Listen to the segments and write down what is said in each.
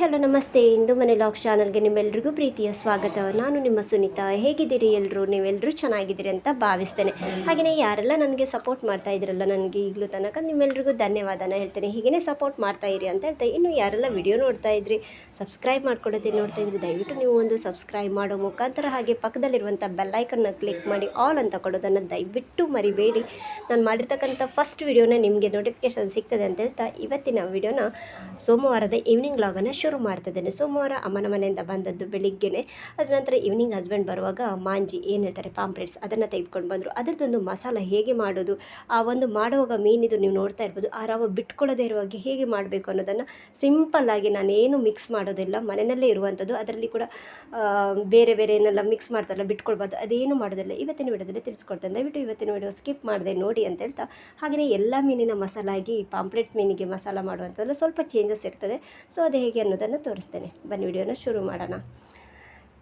Hello ನಮಸ್ತೆ, ಇಂದು ಮನೆ log ಚಾನಲ್ಗೆ ನಿಮ್ಮೆಲ್ರಿಗೂ ಪ್ರೀತಿಯ ಸ್ವಾಗತ ನಾನು ನಿಮ್ಮ ಸುನೀತಾ. ಹೇಗಿದ್ದೀರಿ ಎಲ್ಲರೂ ನೀವೆಲ್ಲರೂ ಚೆನ್ನಾಗಿದ್ದೀರಿ ಅಂತ ಭಾವಿಸ್ತೇನೆ. ಹಾಗೆಯೇ ಯಾರೆಲ್ಲ ನನಗೆ ಸಪೋರ್ಟ್ ಮಾಡ್ತಾ ಇದ್ರಲ್ಲ, ನನಗೆ ಈಗಲೂ ತನಕ ನಿಮ್ಮೆಲ್ರಿಗೂ ಧನ್ಯವಾದನ ಹೇಳ್ತೇನೆ. ಹೀಗೇ ಸಪೋರ್ಟ್ ಮಾಡ್ತಾ ಇರಿ ಅಂತ ಹೇಳ್ತಾ, ಇನ್ನು ಯಾರೆಲ್ಲ ವಿಡಿಯೋ ನೋಡ್ತಾ ಇದ್ರಿ, ಸಬ್ಸ್ಕ್ರೈಬ್ ಮಾಡ್ಕೊಳ್ಳೋದೇ ನೋಡ್ತಾ ಇದ್ರಿ, ದಯವಿಟ್ಟು ನೀವು ಒಂದು ಸಬ್ಸ್ಕ್ರೈಬ್ ಮಾಡೋ ಮುಖಾಂತರ ಹಾಗೆ ಪಕ್ಕದಲ್ಲಿರುವಂಥ ಬೆಲ್ಲೈಕನ್ನ ಕ್ಲಿಕ್ ಮಾಡಿ, ಆಲ್ ಅಂತ ಕೊಡೋದನ್ನು ದಯವಿಟ್ಟು ಮರಿಬೇಡಿ. ನಾನು ಮಾಡಿರ್ತಕ್ಕಂಥ ಫಸ್ಟ್ ವಿಡಿಯೋನ ನಿಮಗೆ ನೋಟಿಫಿಕೇಶನ್ ಸಿಗ್ತದೆ ಅಂತ ಹೇಳ್ತಾ, ಇವತ್ತಿನ ವಿಡಿಯೋನ ಸೋಮವಾರದ ಈವ್ನಿಂಗ್ ಲಾಗನ್ನು ಶುರು ಮಾಡ್ತಿದ್ದೇನೆ. ಸೋಮವಾರ ಅಮ್ಮನ ಮನೆಯಿಂದ ಬಂದದ್ದು ಬೆಳಿಗ್ಗೆನೆ. ಅದ್ರ ನಂತರ ಈವ್ನಿಂಗ್ ಹಸ್ಬೆಂಡ್ ಬರುವಾಗ ಮಾಂಜಿ ಏನು ಹೇಳ್ತಾರೆ ಪಾಂಪ್ಲೆಟ್ಸ್ ಅದನ್ನು ತೆಗೆದುಕೊಂಡು ಬಂದರು. ಅದರದ್ದೊಂದು ಮಸಾಲ ಹೇಗೆ ಮಾಡೋದು? ಆ ಒಂದು ಮಾಡುವಾಗ ಮೀನಿದು ನೀವು ನೋಡ್ತಾ ಇರ್ಬೋದು. ಆ ರಾವ ಬಿಟ್ಕೊಳ್ಳದೇ ಇರುವಾಗ ಹೇಗೆ ಮಾಡಬೇಕು ಅನ್ನೋದನ್ನು ಸಿಂಪಲ್ಲಾಗಿ ನಾನೇನು ಮಿಕ್ಸ್ ಮಾಡೋದಿಲ್ಲ. ಮನೆಯಲ್ಲೇ ಇರುವಂಥದ್ದು ಅದರಲ್ಲಿ ಕೂಡ ಬೇರೆ ಬೇರೆ ಏನೆಲ್ಲ ಮಿಕ್ಸ್ ಮಾಡ್ತಾರಲ್ಲ, ಬಿಟ್ಕೊಳ್ಬಾರ್ದು. ಅದೇನು ಮಾಡೋದಿಲ್ಲ. ಇವತ್ತಿನ ವಿಡಿಯೋದಲ್ಲಿ ತಿಳಿಸ್ಕೊಡ್ತೇನೆ. ದಯವಿಟ್ಟು ಇವತ್ತಿನ ವಿಡಿಯೋ ಸ್ಕಿಪ್ ಮಾಡಿದೆ ನೋಡಿ ಅಂತ ಹೇಳ್ತಾ ಹಾಗೆಯೇ ಎಲ್ಲ ಮೀನಿನ ಮಸಾಲಾಗಿ ಪಾಂಪ್ಲೆಟ್ ಮೀನಿಗೆ ಮಸಾಲ ಮಾಡುವಂಥದ್ದು ಸ್ವಲ್ಪ ಚೇಂಜಸ್ ಇರ್ತದೆ. ಸೊ ಅದು ಹೇಗೆ ಅನ್ನೋದನ್ನು ತೋರಿಸ್ತೇನೆ. ಬನ್ನಿ, ವಿಡಿಯೋನ ಶುರು ಮಾಡೋಣ.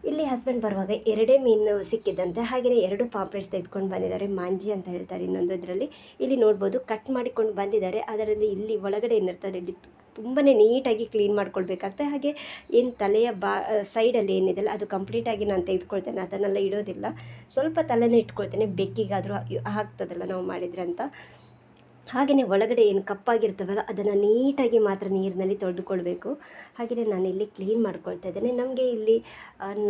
ಇಲ್ಲಿ ಹಸ್ಬೆಂಡ್ ಬರುವಾಗ ಎರಡೇ ಮೀನು ಸಿಕ್ಕಿದ್ದಂತೆ, ಹಾಗೆಯೇ ಎರಡು ಪಾಂಪ್ಲೆಟ್ಸ್ ತೆಗೆದುಕೊಂಡು ಬಂದಿದ್ದಾರೆ. ಮಾಂಜಿ ಅಂತ ಹೇಳ್ತಾರೆ ಇನ್ನೊಂದು ಇದರಲ್ಲಿ. ಇಲ್ಲಿ ನೋಡ್ಬೋದು ಕಟ್ ಮಾಡಿಕೊಂಡು ಬಂದಿದ್ದಾರೆ. ಅದರಲ್ಲಿ ಇಲ್ಲಿ ಒಳಗಡೆ ಏನಿರ್ತದೆ, ಇಲ್ಲಿ ತುಂಬಾ ನೀಟಾಗಿ ಕ್ಲೀನ್ ಮಾಡ್ಕೊಳ್ಬೇಕಾಗ್ತದೆ. ಹಾಗೆ ಏನು ತಲೆಯ ಬಾ ಸೈಡಲ್ಲಿ ಏನಿದೆಯಲ್ಲ, ಅದು ಕಂಪ್ಲೀಟಾಗಿ ನಾನು ತೆಗೆದುಕೊಳ್ತೇನೆ. ಅದನ್ನೆಲ್ಲ ಇಡೋದಿಲ್ಲ. ಸ್ವಲ್ಪ ತಲೆನೇ ಇಟ್ಕೊಳ್ತೇನೆ. ಬೆಕ್ಕಿಗಾದರೂ ಆಗ್ತದಲ್ಲ ನಾವು ಮಾಡಿದ್ರೆ ಅಂತ ಹಾಗೆಯೇ ಒಳಗಡೆ ಏನು ಕಪ್ಪಾಗಿರ್ತವಲ್ಲ, ಅದನ್ನು ನೀಟಾಗಿ ಮಾತ್ರ ನೀರಿನಲ್ಲಿ ತೊಳೆದುಕೊಳ್ಬೇಕು. ಹಾಗೆಯೇ ನಾನು ಇಲ್ಲಿ ಕ್ಲೀನ್ ಮಾಡ್ಕೊಳ್ತಾ ಇದ್ದೇನೆ. ನಮಗೆ ಇಲ್ಲಿ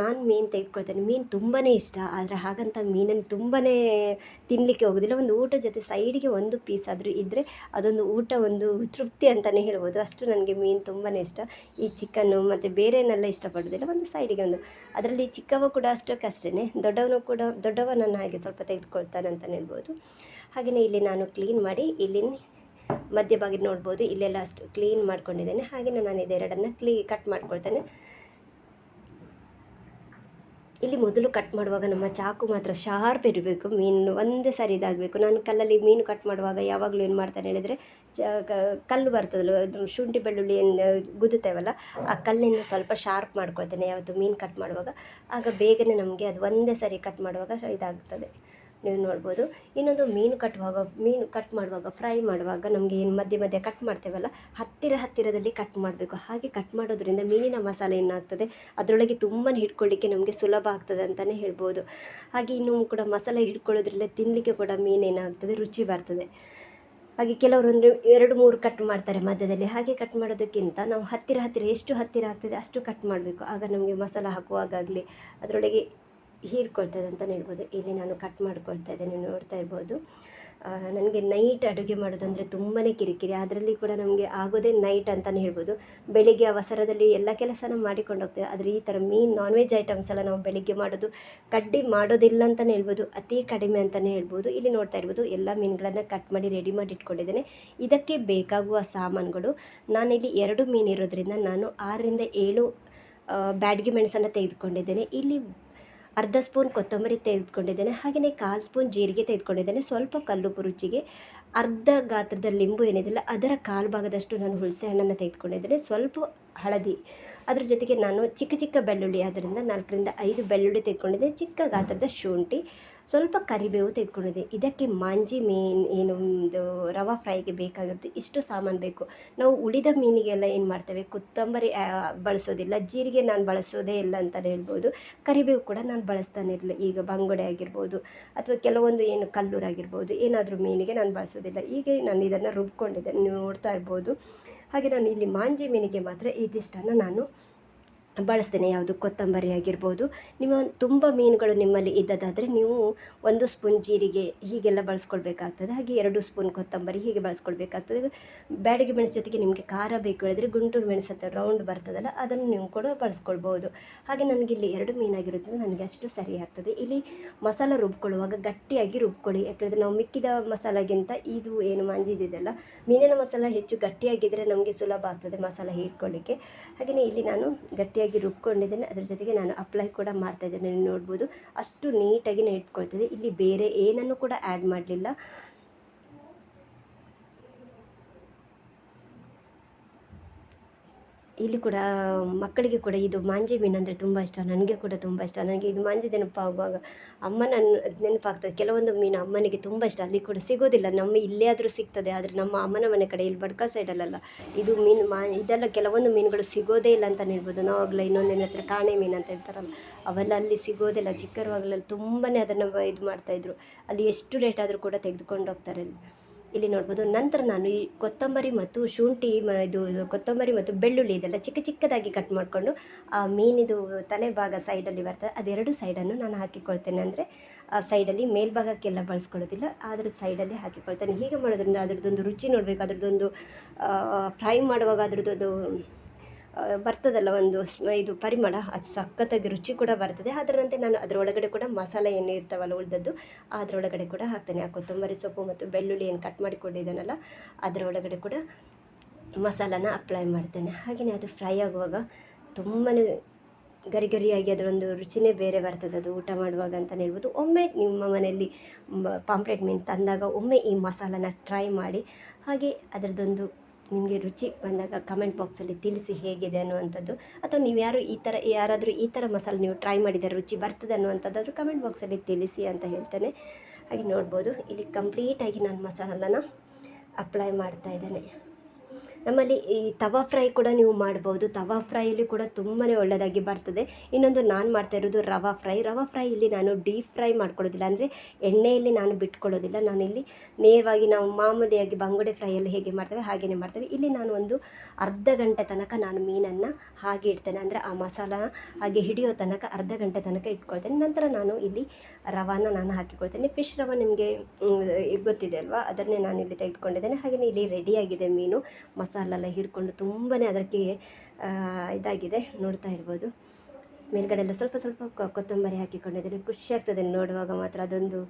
ನಾನು ಮೀನು ತೆಗೆದುಕೊಳ್ತೇನೆ. ಮೀನು ತುಂಬಾ ಇಷ್ಟ, ಆದರೆ ಹಾಗಂತ ಮೀನನ್ನು ತುಂಬಾ ತಿನ್ನಲಿಕ್ಕೆ ಹೋಗೋದಿಲ್ಲ. ಒಂದು ಊಟ ಜೊತೆ ಸೈಡಿಗೆ ಒಂದು ಪೀಸ್ ಆದರೂ ಇದ್ದರೆ ಅದೊಂದು ಊಟ ಒಂದು ತೃಪ್ತಿ ಅಂತಲೇ ಹೇಳ್ಬೋದು. ಅಷ್ಟು ನನಗೆ ಮೀನು ತುಂಬಾ ಇಷ್ಟ. ಈ ಚಿಕನ್ನು ಮತ್ತು ಬೇರೆನೆಲ್ಲ ಇಷ್ಟಪಡೋದಿಲ್ಲ. ಒಂದು ಸೈಡಿಗೆ ಒಂದು. ಅದರಲ್ಲಿ ಚಿಕ್ಕವ ಕೂಡ ಅಷ್ಟಕ್ಕಷ್ಟೇ ದೊಡ್ಡವನು ಕೂಡ, ದೊಡ್ಡವನನ್ನು ಹಾಗೆ ಸ್ವಲ್ಪ ತೆಗೆದುಕೊಳ್ತಾನೆ ಅಂತಲೇ ಹೇಳ್ಬೋದು. ಹಾಗೆಯೇ ಇಲ್ಲಿ ನಾನು ಕ್ಲೀನ್ ಮಾಡಿ ಇಲ್ಲಿ ಮಧ್ಯಭಾಗ ನೋಡ್ಬೋದು. ಇಲ್ಲೆಲ್ಲ ಅಷ್ಟು ಕ್ಲೀನ್ ಮಾಡ್ಕೊಂಡಿದ್ದೇನೆ. ಹಾಗೆಯೇ ನಾನು ಇದೆರಡನ್ನು ಕ್ಲೀ ಕಟ್ ಮಾಡ್ಕೊಳ್ತೇನೆ. ಇಲ್ಲಿ ಮೊದಲು ಕಟ್ ಮಾಡುವಾಗ ನಮ್ಮ ಚಾಕು ಮಾತ್ರ ಶಾರ್ಪ್ ಇರಬೇಕು. ಮೀನು ಒಂದೇ ಸಾರಿ ಇದಾಗಬೇಕು. ನಾನು ಕಲ್ಲಲ್ಲಿ ಮೀನು ಕಟ್ ಮಾಡುವಾಗ ಯಾವಾಗಲೂ ಏನು ಮಾಡ್ತಾನೆ ಹೇಳಿದರೆ, ಚ ಕಲ್ಲು ಬರ್ತದಲ್ಲ ಶುಂಠಿ ಬೆಳ್ಳುಳ್ಳಿ ಏನು ಗುದ್ದುತ್ತೇವಲ್ಲ, ಆ ಕಲ್ಲಿಂದ ಸ್ವಲ್ಪ ಶಾರ್ಪ್ ಮಾಡ್ಕೊಳ್ತೇನೆ ಯಾವತ್ತು ಮೀನು ಕಟ್ ಮಾಡುವಾಗ. ಆಗ ಬೇಗನೆ ನಮಗೆ ಅದು ಒಂದೇ ಸಾರಿ ಕಟ್ ಮಾಡುವಾಗ ಇದಾಗ್ತದೆ. ನೀವು ನೋಡ್ಬೋದು. ಇನ್ನೊಂದು ಮೀನು ಕಟ್ಟುವಾಗ ಮೀನು ಕಟ್ ಮಾಡುವಾಗ ಫ್ರೈ ಮಾಡುವಾಗ ನಮಗೆ ಏನು ಮಧ್ಯೆ ಮಧ್ಯೆ ಕಟ್ ಮಾಡ್ತೇವಲ್ಲ, ಹತ್ತಿರ ಹತ್ತಿರದಲ್ಲಿ ಕಟ್ ಮಾಡಬೇಕು. ಹಾಗೆ ಕಟ್ ಮಾಡೋದ್ರಿಂದ ಮೀನಿನ ಮಸಾಲೆ ಏನಾಗ್ತದೆ? ಅದರೊಳಗೆ ತುಂಬಾ ಹಿಡ್ಕೊಳ್ಳಿಕ್ಕೆ ನಮಗೆ ಸುಲಭ ಆಗ್ತದೆ ಅಂತಲೇ ಹೇಳ್ಬೋದು. ಹಾಗೆ ಇನ್ನೂ ಕೂಡ ಮಸಾಲೆ ಹಿಡ್ಕೊಳ್ಳೋದ್ರಿಂದ ತಿನ್ನಲಿಕ್ಕೆ ಕೂಡ ಮೀನು ಏನಾಗ್ತದೆ? ರುಚಿ ಬರ್ತದೆ. ಹಾಗೆ ಕೆಲವರೊಂದು ಎರಡು, ಮೂರು ಕಟ್ ಮಾಡ್ತಾರೆ ಮಧ್ಯದಲ್ಲಿ. ಹಾಗೆ ಕಟ್ ಮಾಡೋದಕ್ಕಿಂತ ನಾವು ಹತ್ತಿರ ಹತ್ತಿರ ಎಷ್ಟು ಹತ್ತಿರ ಆಗ್ತದೆ ಅಷ್ಟು ಕಟ್ ಮಾಡಬೇಕು. ಆಗ ನಮಗೆ ಮಸಾಲ ಹಾಕುವಾಗಲಿ ಅದರೊಳಗೆ ಹೀರ್ಕೊಳ್ತದೆ ಅಂತಲೇ ಹೇಳ್ಬೋದು. ಇಲ್ಲಿ ನಾನು ಕಟ್ ಮಾಡ್ಕೊಳ್ತಾ ಇದ್ದೇನೆ, ನೋಡ್ತಾ ಇರ್ಬೋದು. ನನಗೆ ನೈಟ್ ಅಡುಗೆ ಮಾಡೋದಂದರೆ ತುಂಬಾ ಕಿರಿಕಿರಿ. ಅದರಲ್ಲಿ ಕೂಡ ನಮಗೆ ಆಗೋದೇ ನೈಟ್ ಅಂತಲೇ ಹೇಳ್ಬೋದು. ಬೆಳಿಗ್ಗೆ ಅವಸರದಲ್ಲಿ ಎಲ್ಲ ಕೆಲಸನ ಮಾಡಿಕೊಂಡು ಹೋಗ್ತೇವೆ. ಆದರೆ ಈ ಥರ ಮೀನ್ ನಾನ್ ವೆಜ್ ಐಟಮ್ಸ್ ಎಲ್ಲ ನಾವು ಬೆಳಿಗ್ಗೆ ಮಾಡೋದು, ಕಡ್ಡಿ ಮಾಡೋದಿಲ್ಲ ಅಂತಲೇ ಹೇಳ್ಬೋದು. ಅತಿ ಕಡಿಮೆ ಅಂತಲೇ ಹೇಳ್ಬೋದು. ಇಲ್ಲಿ ನೋಡ್ತಾ ಇರ್ಬೋದು, ಎಲ್ಲ ಮೀನುಗಳನ್ನು ಕಟ್ ಮಾಡಿ ರೆಡಿ ಮಾಡಿ ಇಟ್ಕೊಂಡಿದ್ದೇನೆ. ಇದಕ್ಕೆ ಬೇಕಾಗುವ ಸಾಮಾನುಗಳು, ನಾನಿಲ್ಲಿ ಎರಡು ಮೀನು ಇರೋದ್ರಿಂದ ನಾನು ಆರರಿಂದ ಏಳು ಬ್ಯಾಡ್ಗೆ ಮೆಣಸನ್ನು ತೆಗೆದುಕೊಂಡಿದ್ದೇನೆ. ಇಲ್ಲಿ ಅರ್ಧ ಸ್ಪೂನ್ ಕೊತ್ತಂಬರಿ ತೆಗೆದುಕೊಂಡಿದ್ದೇನೆ, ಹಾಗೆಯೇ ಕಾಲು ಸ್ಪೂನ್ ಜೀರಿಗೆ ತೆಗೆದುಕೊಂಡಿದ್ದೇನೆ. ಸ್ವಲ್ಪ ಕಲ್ಲುಪ್ಪು ರುಚಿಗೆ ಅರ್ಧ ಗಾತ್ರದ ಲಿಂಬು ಏನಿದೆಯಲ್ಲ, ಅದರ ಕಾಲು ಭಾಗದಷ್ಟು ನಾನು ಹುಳಸೆ ಹಣ್ಣನ್ನು ತೆಗೆದುಕೊಂಡಿದ್ದೇನೆ. ಸ್ವಲ್ಪ ಹಳದಿ. ಅದ್ರ ಜೊತೆಗೆ ನಾನು ಚಿಕ್ಕ ಚಿಕ್ಕ ಬೆಳ್ಳುಳ್ಳಿ, ಅದರಿಂದ ನಾಲ್ಕರಿಂದ ಐದು ಬೆಳ್ಳುಳ್ಳಿ ತೆಗೆದುಕೊಂಡಿದ್ದೆ. ಚಿಕ್ಕ ಗಾತ್ರದ ಶುಂಠಿ, ಸ್ವಲ್ಪ ಕರಿಬೇವು ತೆಗೆದುಕೊಂಡಿದ್ದೆ. ಇದಕ್ಕೆ ಮಾಂಜಿ ಮೀನು ಏನು, ಒಂದು ರವಾ ಫ್ರೈಗೆ ಬೇಕಾಗುತ್ತೆ ಇಷ್ಟು ಸಾಮಾನು ಬೇಕು. ನಾವು ಉಳಿದ ಮೀನಿಗೆಲ್ಲ ಏನು ಮಾಡ್ತೇವೆ? ಕೊತ್ತಂಬರಿ ಬಳಸೋದಿಲ್ಲ. ಜೀರಿಗೆ ನಾನು ಬಳಸೋದೇ ಇಲ್ಲ ಅಂತಲೇ ಹೇಳ್ಬೋದು. ಕರಿಬೇವು ಕೂಡ ನಾನು ಬಳಸ್ತಾನೆ ಇರಲಿಲ್ಲ. ಈಗ ಬಂಗುಡೆ ಆಗಿರ್ಬೋದು, ಅಥವಾ ಕೆಲವೊಂದು ಏನು ಕಲ್ಲೂರಾಗಿರ್ಬೋದು ಏನಾದರೂ ಮೀನಿಗೆ ನಾನು ಬಳಸೋದಿಲ್ಲ. ಈಗ ನಾನು ಇದನ್ನು ರುಬ್ಕೊಂಡಿದ್ದೆ. ನೀವು ನೋಡ್ತಾ ಇರ್ಬೋದು. ಹಾಗೆ ನಾನು ಇಲ್ಲಿ ಮಾಂಜಿ ಮೀನಿಗೆ ಮಾತ್ರ ಇದಿಷ್ಟನ್ನು ನಾನು ಬಳಸ್ತೇನೆ, ಯಾವುದು ಕೊತ್ತಂಬರಿ ಆಗಿರ್ಬೋದು. ನಿಮ್ಮ ತುಂಬ ಮೀನುಗಳು ನಿಮ್ಮಲ್ಲಿ ಇದ್ದದಾದರೆ ನೀವು ಒಂದು ಸ್ಪೂನ್ ಜೀರಿಗೆ ಹೀಗೆಲ್ಲ ಬಳಸ್ಕೊಳ್ಬೇಕಾಗ್ತದೆ, ಹಾಗೆ ಎರಡು ಸ್ಪೂನ್ ಕೊತ್ತಂಬರಿ ಹೀಗೆ ಬಳಸ್ಕೊಳ್ಬೇಕಾಗ್ತದೆ. ಬ್ಯಾಡಗಿ ಮೆಣಸು ಜೊತೆಗೆ ನಿಮಗೆ ಖಾರ ಬೇಕು ಹೇಳಿದರೆ ಗುಂಟೂರು ಮೆಣಸು ಅಂತ ರೌಂಡ್ ಬರ್ತದಲ್ಲ, ಅದನ್ನು ನೀವು ಕೂಡ ಬಳಸ್ಕೊಳ್ಬೋದು. ಹಾಗೆ ನನಗೆ ಇಲ್ಲಿ ಎರಡು ಮೀನಾಗಿರೋದ್ರಿಂದ ನನಗೆ ಅಷ್ಟು ಸರಿ ಆಗ್ತದೆ. ಇಲ್ಲಿ ಮಸಾಲ ರುಬ್ಕೊಳ್ಳುವಾಗ ಗಟ್ಟಿಯಾಗಿ ರುಬ್ಕೊಳ್ಳಿ, ಯಾಕೆಂದರೆ ನಾವು ಮಿಕ್ಕಿದ ಮಸಾಲೆಗಿಂತ ಇದು ಏನು ಮಂಜಿದಿದೆಯಲ್ಲ ಮೀನಿನ ಮಸಾಲ ಹೆಚ್ಚು ಗಟ್ಟಿಯಾಗಿದ್ದರೆ ನಮಗೆ ಸುಲಭ ಆಗ್ತದೆ ಮಸಾಲ ಹಿಡ್ಕೊಳ್ಳಿಕ್ಕೆ ಹಾಗೆಯೇ ಇಲ್ಲಿ ನಾನು ಗಟ್ಟಿಯಾಗಿ ರುಬ್ಕೊಂಡಿದ್ದೇನೆ, ಅದ್ರ ಜೊತೆಗೆ ನಾನು ಅಪ್ಲೈ ಕೂಡ ಮಾಡ್ತಾ ಇದ್ದೇನೆ. ನೋಡ್ಬೋದು, ಅಷ್ಟು ನೀಟಾಗಿ ನಾನು ಇಟ್ಕೊಳ್ತಿದ್ದೆ ಇಲ್ಲಿ ಬೇರೆ ಏನನ್ನು ಕೂಡ ಆ್ಯಡ್ ಮಾಡಲಿಲ್ಲ. ಇಲ್ಲಿ ಕೂಡ, ಮಕ್ಕಳಿಗೆ ಕೂಡ ಇದು ಮಾಂಜೆ ಮೀನು ಅಂದರೆ ತುಂಬ ಇಷ್ಟ. ನನಗೆ ಕೂಡ ತುಂಬ ಇಷ್ಟ. ನನಗೆ ಇದು ಮಾಂಜೆ ನೆನಪಾಗುವಾಗ ಅಮ್ಮನ ನೆನಪಾಗ್ತದೆ. ಕೆಲವೊಂದು ಮೀನು ಅಮ್ಮನಿಗೆ ತುಂಬ ಇಷ್ಟ. ಅಲ್ಲಿ ಕೂಡ ಸಿಗೋದಿಲ್ಲ. ನಮ್ಮ ಇಲ್ಲೇ ಆದರೂ ಸಿಗ್ತದೆ. ಆದರೆ ನಮ್ಮ ಅಮ್ಮನ ಮನೆ ಕಡೆ, ಇಲ್ಲಿ ಬಡ್ಕ ಸೈಡಲ್ಲ ಇದು ಮೀನು ಮಾ, ಇದೆಲ್ಲ ಕೆಲವೊಂದು ಮೀನುಗಳು ಸಿಗೋದೇ ಇಲ್ಲ ಅಂತ ಹೇಳ್ಬೋದು. ನಾವಾಗಲೇ ಇನ್ನೊಂದಿನ ಹತ್ರ ಕಾಣೆ ಮೀನು ಅಂತ ಹೇಳ್ತಾರಲ್ಲ, ಅವೆಲ್ಲ ಅಲ್ಲಿ ಸಿಗೋದಿಲ್ಲ. ಚಿಕ್ಕರುವಾಗಲಲ್ಲಿ ತುಂಬಾ ಅದನ್ನು ಇದು ಮಾಡ್ತಾಯಿದ್ರು ಅಲ್ಲಿ ಎಷ್ಟು ರೇಟ್ ಆದರೂ ಕೂಡ ತೆಗೆದುಕೊಂಡು ಹೋಗ್ತಾರೆ ಅಲ್ಲಿ. ಇಲ್ಲಿ ನೋಡ್ಬೋದು. ನಂತರ ನಾನು ಈ ಕೊತ್ತಂಬರಿ ಮತ್ತು ಶುಂಠಿ ಇದು ಕೊತ್ತಂಬರಿ ಮತ್ತು ಬೆಳ್ಳುಳ್ಳಿ ಇದೆಲ್ಲ ಚಿಕ್ಕ ಚಿಕ್ಕದಾಗಿ ಕಟ್ ಮಾಡಿಕೊಂಡು, ಆ ಮೀನಿದು ತಲೆ ಭಾಗ ಸೈಡಲ್ಲಿ ಬರ್ತದೆ. ಅದೆರಡು ಸೈಡನ್ನು ನಾನು ಹಾಕಿಕೊಳ್ತೇನೆ ಅಂದರೆ, ಆ ಸೈಡಲ್ಲಿ ಮೇಲ್ಭಾಗಕ್ಕೆಲ್ಲ ಬಳಸ್ಕೊಳ್ಳೋದಿಲ್ಲ, ಅದರ ಸೈಡಲ್ಲಿ ಹಾಕಿಕೊಳ್ತೇನೆ. ಹೀಗೆ ಮಾಡೋದ್ರಿಂದ ಅದ್ರದ್ದೊಂದು ರುಚಿ ನೋಡಬೇಕು. ಅದ್ರದ್ದೊಂದು ಫ್ರೈ ಮಾಡುವಾಗ ಅದ್ರದ್ದೊಂದು ಬರ್ತದಲ್ಲ ಒಂದು ಇದು ಪರಿಮಳ, ಅದು ಸಖತ್ತಾಗಿ ರುಚಿ ಕೂಡ ಬರ್ತದೆ. ಅದರಂತೆ ನಾನು ಅದರೊಳಗಡೆ ಕೂಡ ಮಸಾಲೆ ಏನು ಇರ್ತಾವಲ್ಲ ಉಳಿದದ್ದು, ಅದರೊಳಗಡೆ ಕೂಡ ಹಾಕ್ತೇನೆ. ಆ ಕೊತ್ತಂಬರಿ ಸೊಪ್ಪು ಮತ್ತು ಬೆಳ್ಳುಳ್ಳಿ ಏನು ಕಟ್ ಮಾಡಿಕೊಂಡಿದ್ದಾನಲ್ಲ ಅದರೊಳಗಡೆ ಕೂಡ ಮಸಾಲಾನ ಅಪ್ಲೈ ಮಾಡ್ತೇನೆ. ಹಾಗೆಯೇ ಅದು ಫ್ರೈ ಆಗುವಾಗ ತುಂಬಾ ಗರಿ ಗರಿಯಾಗಿ ಅದರೊಂದು ರುಚಿನೇ ಬೇರೆ ಬರ್ತದೆ. ಅದು ಊಟ ಮಾಡುವಾಗ ಅಂತಲೇ ಹೇಳ್ಬೋದು. ಒಮ್ಮೆ ನಿಮ್ಮ ಮನೆಯಲ್ಲಿ ಪಾಂಪ್ಲೆಟ್ ಮೀನು ತಂದಾಗ ಒಮ್ಮೆ ಈ ಮಸಾಲಾನ ಟ್ರೈ ಮಾಡಿ, ಹಾಗೆ ಅದರದ್ದೊಂದು ನಿಮಗೆ ರುಚಿ ಬಂದಾಗ ಕಮೆಂಟ್ ಬಾಕ್ಸಲ್ಲಿ ತಿಳಿಸಿ ಹೇಗಿದೆ ಅನ್ನುವಂಥದ್ದು. ಅಥವಾ ನೀವು ಯಾರು ಈ ಥರ ಯಾರಾದರೂ ಈ ಥರ ಮಸಾಲೆ ನೀವು ಟ್ರೈ ಮಾಡಿದರೆ ರುಚಿ ಬರ್ತದೆ ಅನ್ನುವಂಥದ್ದಾದರೂ ಕಮೆಂಟ್ ಬಾಕ್ಸಲ್ಲಿ ತಿಳಿಸಿ ಅಂತ ಹೇಳ್ತೇನೆ. ಹಾಗೆ ನೋಡ್ಬೋದು, ಇಲ್ಲಿ ಕಂಪ್ಲೀಟಾಗಿ ನಾನು ಮಸಾಲನ ಅಪ್ಲೈ ಮಾಡ್ತಾ ಇದ್ದೇನೆ. ನಮ್ಮಲ್ಲಿ ಈ ತವಾ ಫ್ರೈ ಕೂಡ ನೀವು ಮಾಡ್ಬೋದು. ತವಾ ಫ್ರೈಯಲ್ಲಿ ಕೂಡ ತುಂಬಾ ಒಳ್ಳೆಯದಾಗಿ ಬರ್ತದೆ. ಇನ್ನೊಂದು ನಾನು ಮಾಡ್ತಾ ಇರೋದು ರವಾ ಫ್ರೈ. ರವಾ ಫ್ರೈ ಇಲ್ಲಿ ನಾನು ಡೀಪ್ ಫ್ರೈ ಮಾಡ್ಕೊಳ್ಳೋದಿಲ್ಲ. ಅಂದರೆ ಎಣ್ಣೆಯಲ್ಲಿ ನಾನು ಬಿಟ್ಕೊಳ್ಳೋದಿಲ್ಲ. ನಾನಿಲ್ಲಿ ನೇರವಾಗಿ ನಾವು ಮಾಮೂಲಿಯಾಗಿ ಬಂಗುಡೆ ಫ್ರೈಯಲ್ಲಿ ಹೇಗೆ ಮಾಡ್ತೇವೆ ಹಾಗೆಯೇ ಮಾಡ್ತೇವೆ. ಇಲ್ಲಿ ನಾನು ಒಂದು ಅರ್ಧ ಗಂಟೆ ತನಕ ನಾನು ಮೀನನ್ನು ಹಾಗೆ ಇಡ್ತೇನೆ. ಅಂದರೆ ಆ ಮಸಾಲ ಹಾಗೆ ಹಿಡಿಯೋ ತನಕ ಅರ್ಧ ಗಂಟೆ ತನಕ ಇಟ್ಕೊಳ್ತೇನೆ. ನಂತರ ನಾನು ಇಲ್ಲಿ ರವಾನ ನಾನು ಹಾಕಿಕೊಳ್ತೇನೆ. ಫಿಶ್ ರವ ನಿಮಗೆ ಗೊತ್ತಿದೆ ಅಲ್ವಾ? ಅದನ್ನೇ ನಾನು ಇಲ್ಲಿ ತೆಗೆದುಕೊಂಡಿದ್ದೇನೆ. ಹಾಗೆಯೇ ಇಲ್ಲಿ ರೆಡಿಯಾಗಿದೆ ಮೀನು. ಮಸಾಲ ಎಲ್ಲ ಹೀರ್ಕೊಂಡು ತುಂಬಾ ಅದಕ್ಕೆ ಇದಾಗಿದೆ, ನೋಡ್ತಾ ಇರ್ಬೋದು. ಮೇಲ್ಗಡೆ ಎಲ್ಲ ಸ್ವಲ್ಪ ಸ್ವಲ್ಪ ಕೊತ್ತಂಬರಿ ಹಾಕಿಕೊಂಡಿದ್ದೇನೆ ಖುಷಿ ಆಗ್ತದೆ ನೋಡುವಾಗ ಮಾತ್ರ ಅದೊಂದು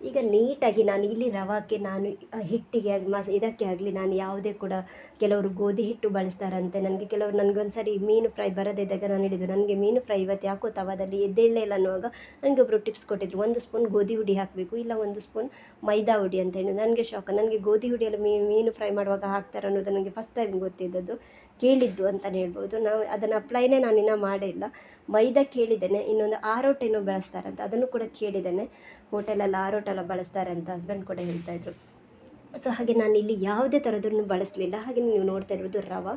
ಈಗ ನೀಟಾಗಿ ನಾನು ಇಲ್ಲಿ ರವಾಕ್ಕೆ ನಾನು ಹಿಟ್ಟಿಗೆ ಮಸ್, ಇದಕ್ಕೆ ಆಗಲಿ ನಾನು ಯಾವುದೇ ಕೂಡ ಕೆಲವರು ಗೋಧಿ ಹಿಟ್ಟು ಬಳಸ್ತಾರಂತೆ. ನನಗೆ ಕೆಲವರು ನನಗೊಂದು ಸರಿ ಮೀನು ಫ್ರೈ ಬರದಿದ್ದಾಗ ನಾನು ಹಿಡಿದು ನನಗೆ ಮೀನು ಫ್ರೈ ಇವತ್ತು ಯಾಕೋ ತವಾದಲ್ಲಿ ಎದ್ದೇಳಲೇ ಇಲ್ಲ ಅನ್ನುವಾಗ ನನಗೆ ಒಬ್ಬರು ಟಿಪ್ಸ್ ಕೊಟ್ಟಿದ್ರು. ಒಂದು ಸ್ಪೂನ್ ಗೋಧಿ ಹುಡಿ ಹಾಕಬೇಕು, ಇಲ್ಲ ಒಂದು ಸ್ಪೂನ್ ಮೈದಾ ಹುಡಿ ಅಂತ ಹೇಳಿ ನನಗೆ ಶಾಕ್. ನನಗೆ ಗೋಧಿ ಹುಡಿಯಲ್ಲಿ ಮೀ, ಮೀನು ಫ್ರೈ ಮಾಡುವಾಗ ಹಾಕ್ತಾರೆ ಅನ್ನೋದು ನನಗೆ ಫಸ್ಟ್ ಟೈಮ್ ಗೊತ್ತಿದ್ದದ್ದು. ಕೇಳಿದ್ದು ಅಂತಲೇ ಹೇಳ್ಬೋದು. ನಾವು ಅದನ್ನು ಅಪ್ಲೈನೇ ನಾನು ಇನ್ನೂ ಮಾಡಿಲ್ಲ ಮೈದಾ ಕೇಳಿದ್ದೇನೆ. ಇನ್ನೊಂದು ಆರೋಟ್ ಏನೋ ಬಳಸ್ತಾರಂತ. ಅದನ್ನು ಕೂಡ ಕೇಳಿದ್ದೇನೆ. ಹೋಟೆಲಲ್ಲಿ ಆರೋಟೆಲ್ಲ ಬಳಸ್ತಾರೆ ಅಂತ ಹಸ್ಬೆಂಡ್ ಕೂಡ ಹೇಳ್ತಾಯಿದ್ರು ಸೊ ಹಾಗೆ ನಾನು ಇಲ್ಲಿ ಯಾವುದೇ ಥರದನ್ನು ಬಳಸಲಿಲ್ಲ. ಹಾಗೆ ನೀವು ನೋಡ್ತಾ ಇರೋದು ರವ.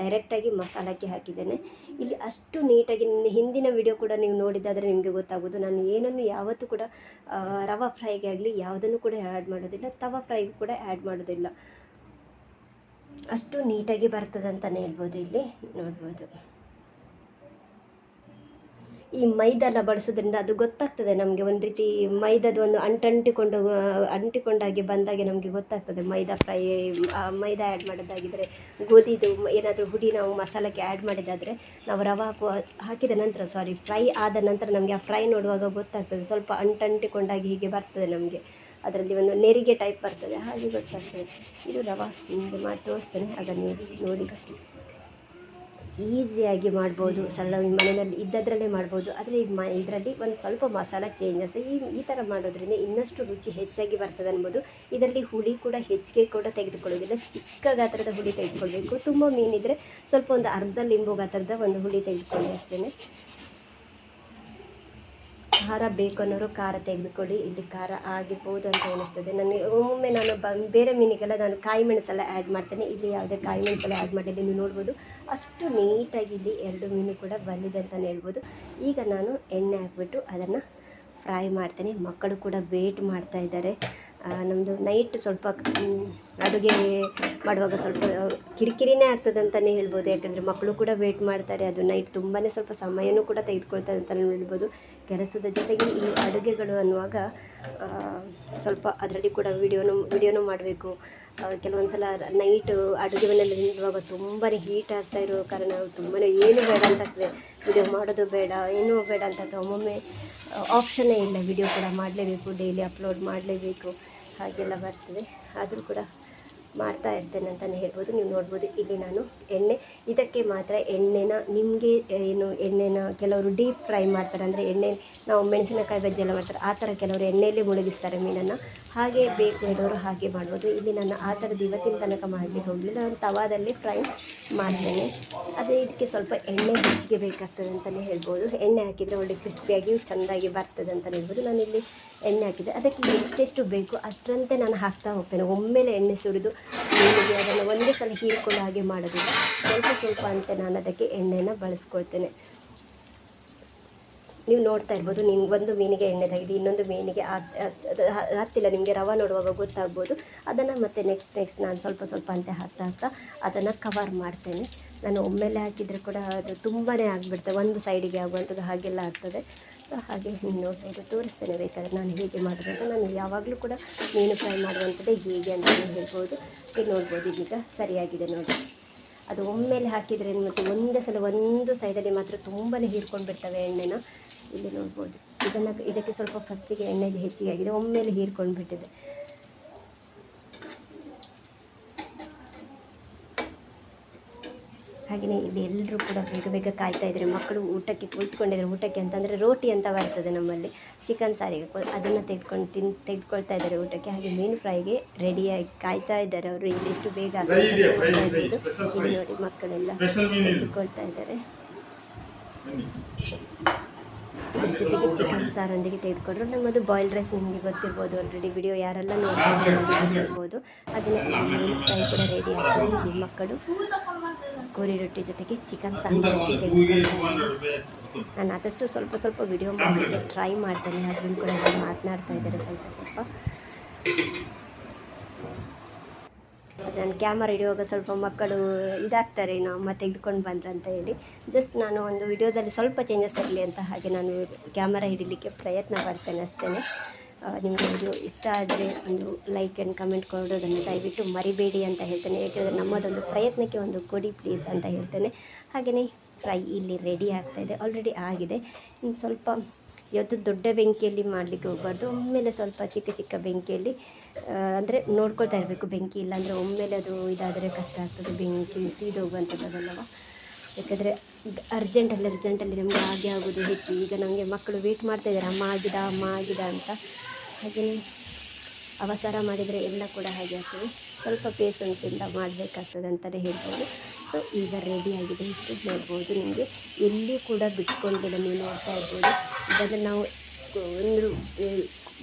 ಡೈರೆಕ್ಟಾಗಿ ಮಸಾಲಕ್ಕೆ ಹಾಕಿದ್ದೇನೆ. ಇಲ್ಲಿ ಅಷ್ಟು ನೀಟಾಗಿ ನಿನ್ನೆ ಹಿಂದಿನ ವಿಡಿಯೋ ಕೂಡ ನೀವು ನೋಡಿದ್ದಾದರೆ ನಿಮಗೆ ಗೊತ್ತಾಗೋದು ನಾನು ಏನನ್ನು ಯಾವತ್ತೂ ಕೂಡ ರವೆ ಫ್ರೈಗೆ ಆಗಲಿ ಯಾವುದನ್ನು ಕೂಡ ಆ್ಯಡ್ ಮಾಡೋದಿಲ್ಲ. ತವ ಫ್ರೈಗೂ ಕೂಡ ಆ್ಯಡ್ ಮಾಡೋದಿಲ್ಲ. ಅಷ್ಟು ನೀಟಾಗಿ ಬರ್ತದೆ ಅಂತಲೇ ಹೇಳ್ಬೋದು ಇಲ್ಲಿ. ನೋಡ್ಬೋದು. ಈ ಮೈದಾ ಎಲ್ಲ ಬಳಸೋದ್ರಿಂದ ಅದು ಗೊತ್ತಾಗ್ತದೆ ನಮಗೆ ಒಂದು ರೀತಿ ಮೈದದ್ದು ಒಂದು ಅಂಟಂಟಿಕೊಂಡು, ಅಂಟಿಕೊಂಡಾಗೆ ಬಂದಾಗೆ ನಮಗೆ ಗೊತ್ತಾಗ್ತದೆ ಮೈದಾ ಫ್ರೈ ಮೈದಾ ಆ್ಯಡ್ ಮಾಡೋದಾಗಿದ್ದರೆ ಗೋಧಿದು ಏನಾದರೂ ಹುಡಿ ನಾವು ಮಸಾಲಕ್ಕೆ ಆ್ಯಡ್ ಮಾಡಿದ್ದಾದರೆ ನಾವು ರವೆ ಹಾಕಿದ ನಂತರ ಸಾರಿ ಫ್ರೈ ಆದ ನಂತರ ನಮಗೆ ಆ ಫ್ರೈ ನೋಡುವಾಗ ಗೊತ್ತಾಗ್ತದೆ. ಸ್ವಲ್ಪ ಅಂಟಂಟಿಕೊಂಡಾಗಿ ಹೀಗೆ ಬರ್ತದೆ ನಮಗೆ. ಅದರಲ್ಲಿ ಒಂದು ನೆರಿಗೆ ಟೈಪ್ ಬರ್ತದೆ, ಹಾಗೆ ಗೊತ್ತಾಗ್ತದೆ. ಇದು ರವೆ, ನಿಮಗೆ ಮಾಡಿ ತೋರಿಸ್ತೇನೆ ಅದನ್ನು ನೋಡಿ. ಈಸಿಯಾಗಿ ಮಾಡ್ಬೋದು ಸರಳ ಮನೆಯಲ್ಲಿ ಇದ್ದದ್ರಲ್ಲೇ ಮಾಡ್ಬೋದು. ಆದರೆ ಈ ಮ ಇದರಲ್ಲಿ ಒಂದು ಸ್ವಲ್ಪ ಮಸಾಲ ಚೇಂಜಸ್ ಈ ಈ ಥರ ಮಾಡೋದ್ರಿಂದ ಇನ್ನಷ್ಟು ರುಚಿ ಹೆಚ್ಚಾಗಿ ಬರ್ತದೆ ಅನ್ಬೋದು. ಇದರಲ್ಲಿ ಹುಳಿ ಕೂಡ ಹೆಚ್ಚಿಗೆ ಕೂಡ ತೆಗೆದುಕೊಳ್ಳೋದಿಲ್ಲ ಚಿಕ್ಕ ಗಾತ್ರದ ಹುಳಿ ತೆಗೆದುಕೊಳ್ಬೇಕು. ತುಂಬ ಮೀನಿದ್ರೆ ಸ್ವಲ್ಪ ಒಂದು ಅರ್ಧ ಲಿಂಬು ಗಾತ್ರದ ಒಂದು ಹುಳಿ ತೆಗೆದುಕೊಳ್ಳಿ ಅಷ್ಟೇ ಖಾರ ಬೇಕನ್ನೋರು ಖಾರ ತೆಗೆದುಕೊಳ್ಳಿ. ಇಲ್ಲಿ ಖಾರ ಆಗಿರ್ಬೋದು ಅಂತ ಅನ್ನಿಸ್ತದೆ ನನಗೆ ಒಮ್ಮೊಮ್ಮೆ ನಾನು ಬ, ಬೇರೆ ಮೀನಿಗೆಲ್ಲ ನಾನು ಕಾಯಿ ಮೆಣಸೆಲ್ಲ ಆ್ಯಡ್ ಮಾಡ್ತೇನೆ. ಇಲ್ಲಿ ಯಾವುದೇ ಕಾಯಿ ಮೆಣಸೆಲ್ಲ ಆ್ಯಡ್ ಮಾಡಿದ್ದೆ ನೀವು ನೋಡ್ಬೋದು. ಅಷ್ಟು ನೀಟಾಗಿ ಇಲ್ಲಿ ಎರಡು ಮೀನು ಕೂಡ ಬಂದಿದೆ ಅಂತಲೇ ಹೇಳ್ಬೋದು. ಈಗ ನಾನು ಎಣ್ಣೆ ಹಾಕ್ಬಿಟ್ಟು ಅದನ್ನು ಫ್ರೈ ಮಾಡ್ತೇನೆ. ಮಕ್ಕಳು ಕೂಡ ವೇಟ್ ಮಾಡ್ತಾ ಇದ್ದಾರೆ. ನಮ್ಮದು ನೈಟ್ ಸ್ವಲ್ಪ ಅಡುಗೆ ಮಾಡುವಾಗ ಸ್ವಲ್ಪ ಕಿರಿಕಿರಿನೇ ಆಗ್ತದೆ ಅಂತಲೇ ಹೇಳ್ಬೋದು. ಯಾಕಂದರೆ ಮಕ್ಕಳು ಕೂಡ ವೇಟ್ ಮಾಡ್ತಾರೆ, ಅದು ನೈಟ್ ತುಂಬಾ ಸ್ವಲ್ಪ ಸಮಯನೂ ಕೂಡ ತೆಗೆದುಕೊಳ್ತದೆ ಅಂತಲೇ ಹೇಳ್ಬೋದು. ಕೆಲಸದ ಜೊತೆಗೆ ಈ ಅಡುಗೆಗಳು ಅನ್ನುವಾಗ ಸ್ವಲ್ಪ ಅದರಲ್ಲಿ ಕೂಡ ವಿಡಿಯೋನು ವಿಡಿಯೋನು ಮಾಡಬೇಕು. ಕೆಲವೊಂದು ಸಲ ನೈಟು ಅಡುಗೆ ಮನೆಯಲ್ಲಿ ನಿಲ್ಲುವಾಗ ತುಂಬಾ ಹೀಟ್ ಆಗ್ತಾ ಇರೋ ಕಾರಣ ತುಂಬಾ ಏನು ಬೇಡ ಅಂತ ಆಗ್ತದೆ. ವಿಡಿಯೋ ಮಾಡೋದು ಬೇಡ, ಏನೂ ಬೇಡ ಅಂತ ಒಮ್ಮೊಮ್ಮೆ ಆಪ್ಷನ್ನೇ ಇಲ್ಲ. ವಿಡಿಯೋ ಕೂಡ ಮಾಡಲೇಬೇಕು ಡೈಲಿ ಅಪ್ಲೋಡ್ ಮಾಡಲೇಬೇಕು. ಹಾಗೆಲ್ಲ ಬರ್ತದೆ ಆದರೂ ಕೂಡ ಮಾಡ್ತಾ ಇರ್ತೇನೆ ಅಂತಲೇ ಹೇಳ್ಬೋದು. ನೀವು ನೋಡ್ಬೋದು. ಇಲ್ಲಿ ನಾನು ಎಣ್ಣೆ, ಇದಕ್ಕೆ ಮಾತ್ರ ಎಣ್ಣೆನ ನಿಮಗೆ ಏನು ಎಣ್ಣೆನ ಕೆಲವರು ಡೀಪ್ ಫ್ರೈ ಮಾಡ್ತಾರೆ ಅಂದರೆ ಎಣ್ಣೆ, ನಾವು ಮೆಣಸಿನಕಾಯಿ ಬಜ್ಜಿ ಎಲ್ಲ ಮಾಡ್ತಾರೆ, ಆ ಥರ ಕೆಲವರು ಎಣ್ಣೆಯಲ್ಲಿ ಮುಳುಗಿಸ್ತಾರೆ ಮೀನನ್ನು. ಹಾಗೆ ಬೇಕು ಹೇಳೋರು ಹಾಗೆ ಮಾಡ್ಬೋದು. ಇಲ್ಲಿ ನಾನು ಆ ಥರದ ಇವತ್ತಿನ ತನಕ ಮಾಡಲಿಕ್ಕೆ ಹೋಗಲಿಲ್ಲ. ನಾನು ತವಾದಲ್ಲಿ ಫ್ರೈ ಮಾಡ್ತೇನೆ. ಅದೇ ಇದಕ್ಕೆ ಸ್ವಲ್ಪ ಎಣ್ಣೆ ಹೆಚ್ಚಿಗೆ ಬೇಕಾಗ್ತದೆ ಅಂತಲೇ ಹೇಳ್ಬೋದು. ಎಣ್ಣೆ ಹಾಕಿದರೆ ಒಳ್ಳೆ ಕ್ರಿಸ್ಪಿಯಾಗಿ ಚೆಂದಾಗಿ ಬರ್ತದೆ ಅಂತಲೇ ಹೇಳ್ಬೋದು. ನಾನಿಲ್ಲಿ ಎಣ್ಣೆ ಹಾಕಿದೆ ಅದಕ್ಕೆ ಎಷ್ಟೆಷ್ಟು ಬೇಕು ಅಷ್ಟರಂತೆ ನಾನು ಹಾಕ್ತಾ ಹೋಗ್ತೇನೆ. ಒಮ್ಮೆಲೆ ಎಣ್ಣೆ ಸುರಿದು ಅದನ್ನು ಒಂದೇ ಸಲ ಹೀರಿಕೊಂಡು ಹಾಗೆ ಮಾಡೋದಿಲ್ಲ ಸ್ವಲ್ಪ ಸ್ವಲ್ಪ ಅಂತ ನಾನು ಅದಕ್ಕೆ ಎಣ್ಣೆನ ಬಳಸ್ಕೊಳ್ತೇನೆ. ನೀವು ನೋಡ್ತಾ ಇರ್ಬೋದು ನಿಮ್ಗೆ ಒಂದು ಮೀನಿಗೆ ಎಣ್ಣೆ ತೆಗೆದು, ಇನ್ನೊಂದು ಮೀನಿಗೆ ಹತ್ತಿಲ್ಲ, ನಿಮಗೆ ರವೆ ನೋಡುವಾಗ ಗೊತ್ತಾಗ್ಬೋದು. ಅದನ್ನು ಮತ್ತೆ ನೆಕ್ಸ್ಟ್ ನೆಕ್ಸ್ಟ್ ನಾನು ಸ್ವಲ್ಪ ಸ್ವಲ್ಪ ಅಂತ ಹಾಕ್ತಾ ಅದನ್ನು ಕವರ್ ಮಾಡ್ತೇನೆ. ನಾನು ಒಮ್ಮೆಲೆ ಹಾಕಿದರೆ ಕೂಡ ಅದು ತುಂಬಾ ಆಗಿಬಿಡ್ತದೆ, ಒಂದು ಸೈಡಿಗೆ ಆಗುವಂಥದ್ದು ಹಾಗೆಲ್ಲ ಆಗ್ತದೆ. ಸೊ ಹಾಗೆ ನೋಡ್ಬೋದು ತೋರಿಸ್ತೇನೆ ಬೇಕಾದರೆ ನಾನು ಹೇಗೆ ಮಾಡಬೇಕು ನಾನು ಯಾವಾಗಲೂ ಕೂಡ ಮೀನು ಫ್ರೈ ಮಾಡುವಂಥದ್ದೇ ಹೀಗೆ ಅಂತ ಹೇಳ್ಬೋದು. ಈಗ ನೋಡ್ಬೋದು ಇದೀಗ ಸರಿಯಾಗಿದೆ ನೋಡಿ. ಅದು ಒಮ್ಮೆಲೆ ಹಾಕಿದರೆ ಮತ್ತು ಒಂದೇ ಸಲ ಒಂದು ಸೈಡಲ್ಲಿ ಮಾತ್ರ ತುಂಬಾ ಹೀರ್ಕೊಂಡು ಬಿಡ್ತವೆ ಎಣ್ಣೆನ. ಇಲ್ಲಿ ನೋಡ್ಬೋದು. ಇದನ್ನು ಇದಕ್ಕೆ ಸ್ವಲ್ಪ ಫಸ್ಟಿಗೆ ಎಣ್ಣೆ ಹೆಚ್ಚಿಗೆ ಆಗಿದೆ ಒಮ್ಮೆಲೆ ಹೀರ್ಕೊಂಡು ಬಿಟ್ಟಿದೆ. ಹಾಗೆಯೇ ಇಲ್ಲಿ ಎಲ್ಲರೂ ಕೂಡ ಬೇಗ ಬೇಗ ಕಾಯ್ತಾ ಇದ್ದಾರೆ. ಮಕ್ಕಳು ಊಟಕ್ಕೆ ಕುಳಿತುಕೊಂಡಿದ್ದಾರೆ. ಊಟಕ್ಕೆ ಅಂತಂದರೆ ರೋಟಿ ಅಂತ ಬರ್ತದೆ ನಮ್ಮಲ್ಲಿ. ಚಿಕನ್ ಸಾರಿಗೆ ಅದನ್ನು ತೆಗೆದುಕೊಂಡು ತಿನ್ ತೆಗೆದುಕೊಳ್ತಾ ಇದ್ದಾರೆ ಊಟಕ್ಕೆ. ಹಾಗೆ ಮೀನು ಫ್ರೈಗೆ ರೆಡಿಯಾಗಿ ಕಾಯ್ತಾ ಇದ್ದಾರೆ ಅವರು. ಇಲ್ಲಿ ಎಷ್ಟು ಬೇಗ ಇರ್ಬೋದು. ನೋಡಿ ಮಕ್ಕಳೆಲ್ಲ ತೆಗೆದುಕೊಳ್ತಾ ಇದ್ದಾರೆ. ಜೊತೆಗೆ ಚಿಕನ್ ಸಾರೊಂದಿಗೆ ತೆಗೆದುಕೊಂಡ್ರು. ನಮ್ಮದು ಬಾಯ್ಲ್ ರೈಸ್ ನಿಮಗೆ ಗೊತ್ತಿರ್ಬೋದು ಆಲ್ರೆಡಿ ವಿಡಿಯೋ ಯಾರೆಲ್ಲ ನೋಡ್ತಾರೆ ಗೊತ್ತಿರ್ಬೋದು. ಅದನ್ನ ಕೂಡ ರೆಡಿ ಆಗ್ತದೆ ಇಲ್ಲಿ ಮಕ್ಕಳು ಕೋರಿ ರೊಟ್ಟಿ ಜೊತೆಗೆ ಚಿಕನ್ ಸಾರು ತೆಗೆದುಕೊಂಡು ನಾನು ಆದಷ್ಟು ಸ್ವಲ್ಪ ಸ್ವಲ್ಪ ವಿಡಿಯೋ ಮಾಡಲಿಕ್ಕೆ ಟ್ರೈ ಮಾಡ್ತೇನೆ. ಹಸ್ಬೆಂಡ್ ಕೂಡ ಮಾತನಾಡ್ತಾ ಇದ್ದಾರೆ. ಸ್ವಲ್ಪ ಸ್ವಲ್ಪ. ನಾನು ಕ್ಯಾಮರಾ ಹಿಡಿಯುವಾಗ ಸ್ವಲ್ಪ ಮಕ್ಕಳು ಇದಾಗ್ತಾರೆ ಏನೋ ಅಮ್ಮ ತೆಗೆದುಕೊಂಡು ಬಂದ್ರೆ ಅಂತ ಹೇಳಿ. ಜಸ್ಟ್ ನಾನು ಒಂದು ವಿಡಿಯೋದಲ್ಲಿ ಸ್ವಲ್ಪ ಚೇಂಜಸ್ ಇರಲಿ ಅಂತ ಹಾಗೆ ನಾನು ಕ್ಯಾಮರಾ ಹಿಡಿಲಿಕ್ಕೆ ಪ್ರಯತ್ನ ಪಡ್ತೇನೆ ಅಷ್ಟೇ ನಿಮಗೆ ವಿಡಿಯೋ ಇಷ್ಟ ಆದರೆ ಒಂದು ಲೈಕ್ ಆ್ಯಂಡ್ ಕಮೆಂಟ್ ಕೊಡೋದನ್ನು ದಯವಿಟ್ಟು ಮರಿಬೇಡಿ ಅಂತ ಹೇಳ್ತೇನೆ. ಯಾಕೆಂದರೆ ನಮ್ಮದೊಂದು ಪ್ರಯತ್ನಕ್ಕೆ ಒಂದು ಕೊಡಿ ಪ್ಲೀಸ್ ಅಂತ ಹೇಳ್ತೇನೆ. ಹಾಗೆಯೇ ಫ್ರೈ ಇಲ್ಲಿ ರೆಡಿ ಆಗ್ತಾಯಿದೆ ಇದೆ ಆಲ್ರೆಡಿ ಆಗಿದೆ. ಇನ್ನು ಸ್ವಲ್ಪ ಯಾವುದು ದೊಡ್ಡ ಬೆಂಕಿಯಲ್ಲಿ ಮಾಡಲಿಕ್ಕೆ ಹೋಗಬಾರ್ದು. ಒಮ್ಮೆಲೆ ಸ್ವಲ್ಪ ಚಿಕ್ಕ ಚಿಕ್ಕ ಬೆಂಕಿಯಲ್ಲಿ ಅಂದರೆ ನೋಡ್ಕೊಳ್ತಾ ಇರಬೇಕು. ಬೆಂಕಿ ಇಲ್ಲಾಂದರೆ ಒಮ್ಮೆಲೆ ಅದು ಇದಾದರೆ ಕಷ್ಟ ಆಗ್ತದೆ. ಬೆಂಕಿ ಸೀದೋಗುವಂಥದ್ದು ಅದಲ್ಲವ ಯಾಕಂದರೆ ಅರ್ಜೆಂಟಲ್ಲಿ ಅರ್ಜೆಂಟಲ್ಲಿ ನಮಗೆ ಹಾಗೆ ಆಗೋದು ಹೆಚ್ಚು. ಈಗ ನಮಗೆ ಮಕ್ಕಳು ವೆಯ್ಟ್ ಮಾಡ್ತಾ ಇದ್ದಾರೆ. ಅಮ್ಮ ಆಗಿದ ಅಮ್ಮ ಆಗಿದ ಅಂತ. ಹಾಗೆಯೇ. ಅವಸರ ಮಾಡಿದರೆ ಎಲ್ಲ ಕೂಡ ಹಾಗೆ ಆಗ್ತದೆ. ಸ್ವಲ್ಪ ಪೇಷನ್ಸಿಂದ ಮಾಡಬೇಕಾಗ್ತದೆ ಅಂತಲೇ ಹೇಳ್ಬೋದು. ಸೊ ಈಗ ರೆಡಿಯಾಗಿದೆ ಇಷ್ಟು ನೋಡ್ಬೋದು ನಿಮಗೆ. ಎಲ್ಲಿ ಕೂಡ ಬಿಟ್ಕೊಂಡಿಲ್ಲ ನೀವು ನೋಡ್ತಾ ಇರ್ಬೋದು. ಇದನ್ನು ನಾವು ಒಂದು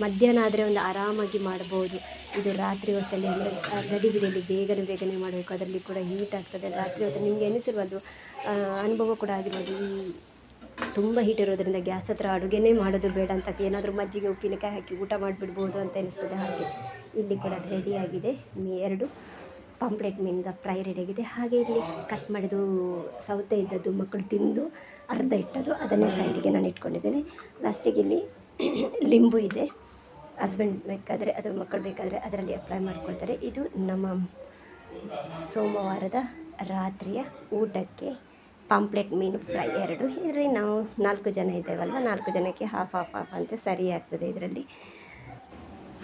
ಮಧ್ಯಾಹ್ನ ಆದರೆ ಒಂದು ಆರಾಮಾಗಿ ಮಾಡ್ಬೋದು. ಇದು ರಾತ್ರಿ ಹೊತ್ತಲ್ಲಿ ಅಂದರೆ ರೆಡಿ ಬಿಡಿಯಲ್ಲಿ ಬೇಗನೆ ಬೇಗನೆ ಮಾಡಬೇಕು. ಅದರಲ್ಲಿ ಕೂಡ ಹೀಟ್ ಆಗ್ತದೆ. ರಾತ್ರಿ ಹೊತ್ತು ನಿಮಗೆ ಎನಿಸಿರ್ಬೋದು. ಅನುಭವ ಕೂಡ ಆಗಿರ್ಬೋದು. ಈ ತುಂಬ ಹೀಟ್ ಇರೋದ್ರಿಂದ ಗ್ಯಾಸ್ ಹತ್ರ ಅಡುಗೆನೇ ಮಾಡೋದು ಬೇಡ ಅಂತ ಏನಾದರೂ ಮಜ್ಜಿಗೆ, ಉಪ್ಪಿನಕಾಯಿ ಹಾಕಿ ಊಟ ಮಾಡಿಬಿಡ್ಬೋದು ಅಂತ ಅನಿಸ್ತದೆ. ಹಾಗೆ ಇಲ್ಲಿ ಕೂಡ ರೆಡಿಯಾಗಿದೆ ಮೀ ಎರಡು ಪಾಂಪ್ಲೆಟ್ ಮೀನಿಂದ ಫ್ರೈ ರೆಡಿಯಾಗಿದೆ ಹಾಗೆ ಇಲ್ಲಿ ಕಟ್ ಮಾಡಿದ್ದು ಸೌತೆ ಇದ್ದದ್ದು ಮಕ್ಕಳು ತಿಂದು ಅರ್ಧ ಇಟ್ಟದ್ದು ಅದನ್ನೇ ಸೈಡಿಗೆ ನಾನು ಇಟ್ಕೊಂಡಿದ್ದೇನೆ. ಲಾಸ್ಟಿಗೆ ಇಲ್ಲಿ ಲಿಂಬು ಇದೆ. ಹಸ್ಬೆಂಡ್ ಬೇಕಾದರೆ ಅದು ಮಕ್ಕಳು ಬೇಕಾದರೆ ಅದರಲ್ಲಿ ಅಪ್ಲೈ ಮಾಡ್ಕೊಳ್ತಾರೆ. ಇದು ನಮ್ಮ ಸೋಮವಾರದ ರಾತ್ರಿಯ ಊಟಕ್ಕೆ ಪಾಂಪ್ಲೆಟ್ ಮೀನು ಫ್ರೈ ಎರಡು. ಇದರಲ್ಲಿ ನಾವು ನಾಲ್ಕು ಜನ ಇದ್ದೇವಲ್ವ? ನಾಲ್ಕು ಜನಕ್ಕೆ ಹಾಫ್ ಹಾಫ್ ಹಾಫ್ ಅಂತ ಸರಿ ಆಗ್ತದೆ ಇದರಲ್ಲಿ.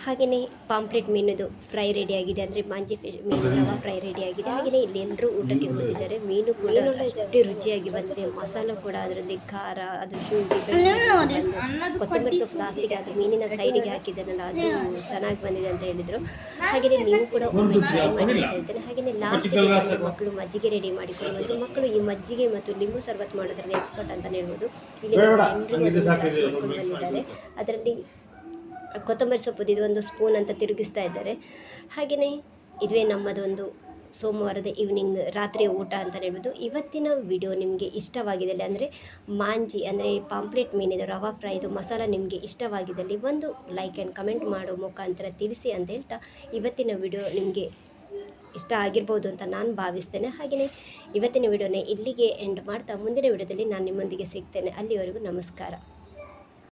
ಹಾಗೆಯೇ ಪಾಂಪ್ಲೆಟ್ ಮೀನದು ಫ್ರೈ ರೆಡಿ ಆಗಿದೆ ಅಂದರೆ ಮಾಂಜಿ ಫಿಶ್ ಮೀನು ರವ ಫ್ರೈ ರೆಡಿ ಆಗಿದೆ. ಹಾಗೆಯೇ ಇಲ್ಲಿ ಎಲ್ಲರೂ ಊಟಕ್ಕೆ ಕೂತಿದ್ದಾರೆ. ಮೀನು ಕೂಡ ಅಷ್ಟೇ ರುಚಿಯಾಗಿ ಬಂದಿದೆ ಮಸಾಲ ಕೂಡ ಅದರಲ್ಲಿ ಖಾರ ಅದು ಶುಂಠಿ ಕೊತ್ತಂಬರಿ ಸೊಪ್ಪು ಲಾಸ್ಟಿಗೆ ಅದು ಮೀನಿನ ಸೈಡಿಗೆ ಹಾಕಿದ್ದಾರಲ್ಲ ಅದು ಚೆನ್ನಾಗಿ ಬಂದಿದೆ ಅಂತ ಹೇಳಿದರು. ಹಾಗೆಯೇ ನೀವು ಕೂಡ ಒಮ್ಮೆ ಟ್ರೈ ಮಾಡಿ ಅಂತ ಹೇಳ್ತೇನೆ. ಹಾಗೆಯೇ ಲಾಸ್ಟಿಗೆ ಮಕ್ಕಳು ಮಜ್ಜಿಗೆ ರೆಡಿ ಮಾಡಿಕೊಂಡು ಬಂದರು ಮಕ್ಕಳು ಈ ಮಜ್ಜಿಗೆ ಮತ್ತು ಲಿಂಬು ಸರ್ಬತ್ ಮಾಡೋದ್ರಲ್ಲಿ ಎಕ್ಸ್ಪರ್ಟ್ ಅಂತಲೇ ಹೇಳ್ಬೋದು. ಇಲ್ಲಿ ಬಂದಿದ್ದಾರೆ. ಅದರಲ್ಲಿ ಕೊತ್ತಂಬರಿ ಸೊಪ್ಪು ಇದು ಒಂದು ಸ್ಪೂನ್ ಅಂತ ತಿರುಗಿಸ್ತಾ ಇದ್ದಾರೆ. ಹಾಗೆಯೇ ಇದುವೇ ನಮ್ಮದೊಂದು ಸೋಮವಾರದ ಈವ್ನಿಂಗ್ ರಾತ್ರಿ ಊಟ ಅಂತ ಹೇಳ್ಬೋದು. ಇವತ್ತಿನ ವಿಡಿಯೋ ನಿಮಗೆ ಇಷ್ಟವಾಗಿದ್ದಲ್ಲಿ ಅಂದರೆ ಮಾಂಜಿ, ಅಂದರೆ ಪಾಂಪ್ಲೆಟ್ ಮೀನಿದು ರವಾ ಫ್ರೈದು ಮಸಾಲ ನಿಮಗೆ ಇಷ್ಟವಾಗಿದ್ದಲ್ಲಿ ಒಂದು ಲೈಕ್ ಆ್ಯಂಡ್ ಕಮೆಂಟ್ ಮಾಡೋ ಮುಖಾಂತರ ತಿಳಿಸಿ ಅಂತ ಹೇಳ್ತಾ ಇವತ್ತಿನ ವಿಡಿಯೋ ನಿಮಗೆ ಇಷ್ಟ ಆಗಿರ್ಬೋದು ಅಂತ ನಾನು ಭಾವಿಸ್ತೇನೆ. ಹಾಗೆಯೇ ಇವತ್ತಿನ ವಿಡಿಯೋನೇ ಇಲ್ಲಿಗೆ ಎಂಡ್ ಮಾಡ್ತಾ. ಮುಂದಿನ ವಿಡಿಯೋದಲ್ಲಿ ನಾನು ನಿಮ್ಮೊಂದಿಗೆ ಸಿಗ್ತೇನೆ. ಅಲ್ಲಿವರೆಗೂ ನಮಸ್ಕಾರ.